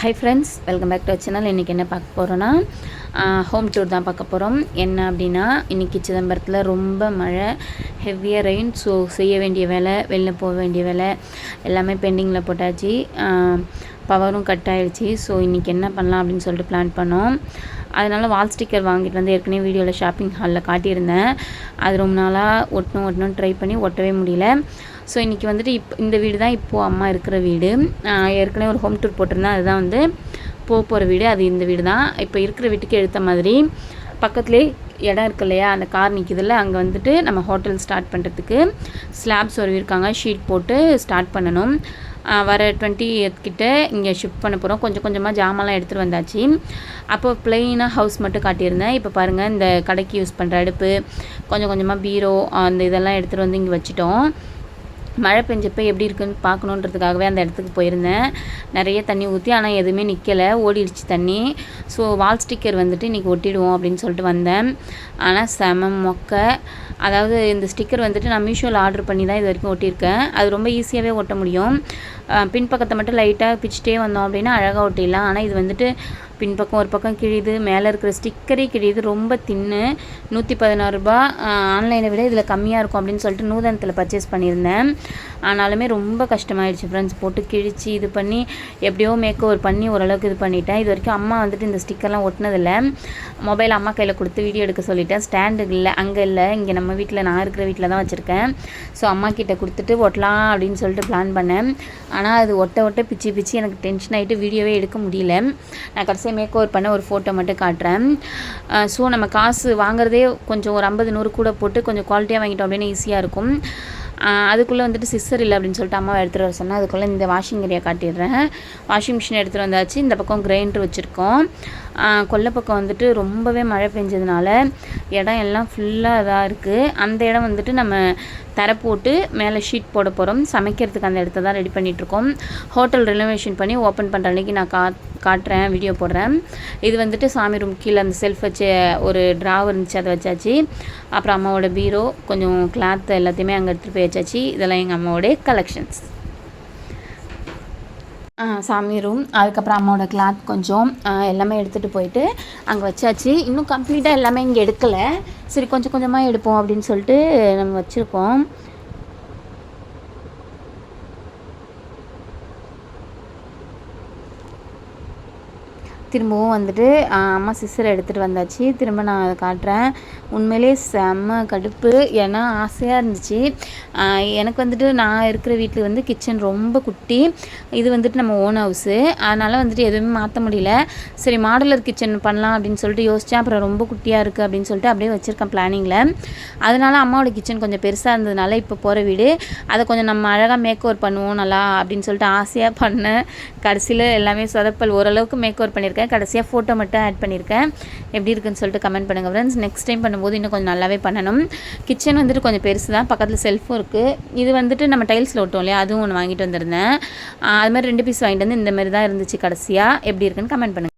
Hi friends welcome back to channel இன்றைக்கி என்ன பார்க்க போகிறோன்னா ஹோம் டூர் தான் பார்க்க போகிறோம் என்ன அப்படின்னா இன்றைக்கி சிதம்பரத்தில் ரொம்ப மழை ஹெவியாக ரெயின் ஸோ செய்ய வேண்டிய வேலை வெளில போக வேண்டிய வேலை எல்லாமே பெண்டிங்கில் போட்டாச்சு. பவரும் கட் ஆகிடுச்சி ஸோ இன்றைக்கி என்ன பண்ணலாம் அப்படின்னு சொல்லிட்டு பிளான் பண்ணோம். அதனால் வால் ஸ்டிக்கர் வாங்கிட்டு வந்து ஏற்கனவே வீடியோவில் ஷாப்பிங் ஹாலில் காட்டியிருந்தேன். அது ரொம்ப நாளாக ஒட்டணும் ஒட்டணும் ட்ரை பண்ணி ஒட்டவே முடியல. ஸோ இன்றைக்கி வந்துட்டு இப்போ இந்த வீடு தான் இப்போது அம்மா இருக்கிற வீடு. ஏற்கனவே ஒரு ஹோம் டூர் போட்டிருந்தேன். அதுதான் வந்து போக போகிற வீடு. அது இந்த வீடு தான் இப்போ இருக்கிற வீட்டுக்கு எடுத்த மாதிரி பக்கத்துலேயே இடம் இருக்கு இல்லையா? அந்த கார் நிற்கிதில்ல அங்கே வந்துட்டு நம்ம ஹோட்டல் ஸ்டார்ட் பண்ணுறதுக்கு ஸ்லாப்ஸ் உருவிருக்காங்க ஷீட் போட்டு ஸ்டார்ட் பண்ணணும். வர டுவெண்ட்டி கிட்ட இங்கே ஷிஃப்ட் பண்ண போகிறோம் கொஞ்சம் கொஞ்சமாக ஜாமான்லாம் எடுத்துகிட்டு வந்தாச்சு. அப்போ பிளெயினாக ஹவுஸ் மட்டும் காட்டியிருந்தேன். இப்போ பாருங்கள் இந்த கடைக்கு யூஸ் பண்ணுற அடுப்பு கொஞ்சம் கொஞ்சமாக பீரோ அந்த இதெல்லாம் எடுத்துகிட்டு வந்து இங்கே வச்சுட்டோம். மழை பெஞ்சப்போ எப்படி இருக்குன்னு பார்க்கணுன்றதுக்காகவே அந்த இடத்துக்கு போயிருந்தேன். நிறைய தண்ணி ஊற்றி ஆனால் எதுவுமே நிற்கலை ஓடிடுச்சு தண்ணி. ஸோ வால் ஸ்டிக்கர் வந்துட்டு இன்றைக்கி ஒட்டிடுவோம் அப்படின்னு சொல்லிட்டு வந்தேன். ஆனால் செம மொக்க. அதாவது இந்த ஸ்டிக்கர் வந்துட்டு நான் மீஷோவில் ஆர்டர் பண்ணி தான் இது வரைக்கும் ஒட்டியிருக்கேன். அது ரொம்ப ஈஸியாகவே ஒட்ட முடியும். பின்பக்கத்தை மட்டும் லைட்டாக பிச்சுட்டே வந்தோம் அப்படின்னா அழகாக ஒட்டிடலாம். ஆனால் இது வந்துட்டு பின்பக்கம் ஒரு பக்கம் கிழியுது மேலே இருக்கிற ஸ்டிக்கரே கிழியுது ரொம்ப தின்னு. நூற்றி பதினாறு ரூபா ஆன்லைனை விட இதில் கம்மியாக இருக்கும் அப்படின்னு சொல்லிட்டு நூதனத்தில் பர்ச்சேஸ் பண்ணியிருந்தேன். ஆனாலுமே ரொம்ப கஷ்டமாயிடுச்சு ஃப்ரெண்ட்ஸ் போட்டு கிழிச்சு இது பண்ணி எப்படியோ மேக் ஓவர் பண்ணி ஓரளவுக்கு இது பண்ணிட்டேன். இது வரைக்கும் அம்மா வந்துட்டு இந்த ஸ்டிக்கர்லாம் ஒட்டினதில்லை. மொபைல் அம்மா கையில் கொடுத்து வீடியோ எடுக்க சொல்லிட்டேன். ஸ்டாண்டு இல்லை அங்கே இல்லை இங்கே நம்ம வீட்டில் நான் இருக்கிற வீட்டில் தான் வச்சுருக்கேன். ஸோ அம்மா கிட்டே கொடுத்துட்டு ஒட்டலாம் அப்படின்னு சொல்லிட்டு பிளான் பண்ணேன். ஆனால் அது ஒட்ட ஒட்ட பிச்சு பிச்சு எனக்கு டென்ஷன் ஆகிட்டு வீடியோவே எடுக்க முடியல. நான் கடைசியாக மேக் ஓவர் பண்ண ஒரு ஃபோட்டோ மட்டும் காட்டுறேன். ஸோ நம்ம காசு வாங்குறதே கொஞ்சம் ஒரு ஐம்பது நூறு கூட போட்டு கொஞ்சம் குவாலிட்டியாக வாங்கிட்டோம் அப்படின்னு ஈஸியாக இருக்கும். அதுக்குள்ளே வந்துட்டு சிஸ்டர் இல்லை அப்படின்னு சொல்லிட்டு அம்மாவை எடுத்துகிட்டு வர சொன்னால் அதுக்குள்ளே இந்த வாஷிங் ஏரியா காட்டிடுறேன். வாஷிங் மிஷின் எடுத்துகிட்டு வந்தாச்சு. இந்த பக்கம் கிரைண்டர் வச்சுருக்கோம். கொல்லை பக்கம் வந்துட்டு ரொம்பவே மழை பெஞ்சதுனால இடம் எல்லாம் ஃபுல்லாக இதாக இருக்குது அந்த இடம் வந்துட்டு நம்ம தர போட்டு மேலே ஷீட் போட போகிறோம் சமைக்கிறதுக்கு அந்த இடத்த தான் ரெடி பண்ணிகிட்ருக்கோம் ஹோட்டல் ரெனோவேஷன் பண்ணி ஓப்பன் பண்ணுற அன்றைக்கி நான் கா காட்டுறேன் வீடியோ போடுறேன். இது வந்துட்டு சாமி ரூம் கீழே அந்த செல்ஃப் வச்சு ஒரு ட்ராவர் இருந்துச்சு அதை வச்சாச்சு. அப்புறம் அம்மாவோட பீரோ கொஞ்சம் கிளாத் எல்லாத்தையுமே அங்கே எடுத்துகிட்டு போய் வச்சாச்சு. இதெல்லாம் எங்கள் அம்மாவோடைய கலெக்ஷன்ஸ் சாமி ரூம் அதுக்கப்புறம் அம்மாவோட கிளாத் கொஞ்சம் எல்லாமே எடுத்துகிட்டு போயிட்டு அங்கே வச்சாச்சு. இன்னும் கம்ப்ளீட்டாக எல்லாமே இங்கே எடுக்கலை. சரி கொஞ்சம் கொஞ்சமாக எடுப்போம் அப்படின்னு சொல்லிட்டு நம்ம வச்சுருக்கோம். திரும்பவும் வந்துட்டு அம்மா சிஸ்டர் எடுத்துகிட்டு வந்தாச்சு. திரும்ப நான் அதை காட்டுறேன். உண்மையிலே செம்ம கடுப்பு. ஏன்னா ஆசையாக இருந்துச்சு. எனக்கு வந்துட்டு நான் இருக்கிற வீட்டில் வந்து கிச்சன் ரொம்ப குட்டி. இது வந்துட்டு நம்ம ஓன் ஹவுஸு அதனால் வந்துட்டு எதுவுமே மாற்ற முடியல. சரி மாடலர் கிச்சன் பண்ணலாம் அப்படின்னு சொல்லிட்டு யோசித்தேன் அப்புறம் ரொம்ப குட்டியாக இருக்குது அப்படின்னு சொல்லிட்டு அப்படியே வச்சுருக்கேன் பிளானிங்கில் அதனால் அம்மாவோட கிச்சன் கொஞ்சம் பெருசாக இருந்ததுனால இப்போ போகிற வீடு. அதை கொஞ்சம் நம்ம அழகாக மேக் ஓவர் பண்ணுவோம் நல்லா அப்படின்னு சொல்லிட்டு ஆசையாக பண்ணேன். கடைசியில் எல்லாமே சொதப்பல். ஓரளவுக்கு மேக் ஓவர் பண்ணியிருக்கேன். பண்ணியிருக்கேன். கடைசியாக ஃபோட்டோ மட்டும் ஆட் பண்ணியிருக்கேன். எப்படி இருக்குன்னு சொல்லிட்டு கமெண்ட் பண்ணுங்கள் ஃப்ரெண்ட்ஸ் நெக்ஸ்ட் டைம் பண்ணும்போது இன்னும் கொஞ்சம் நல்லாவே பண்ணணும். கிச்சன் வந்துட்டு கொஞ்சம் பெருசு தான். பக்கத்தில் செல்ஃபும் இருக்குது இது வந்துட்டு நம்ம டைல்ஸில் ஓட்டோம் இல்லையா? அதுவும் ஒன்று வாங்கிட்டு வந்திருந்தேன். அது மாதிரி ரெண்டு பீஸ் வாங்கிட்டு வந்து இந்த மாதிரி தான் இருந்துச்சு கடைசியாக எப்படி இருக்குன்னு கமெண்ட் பண்ணுங்கள்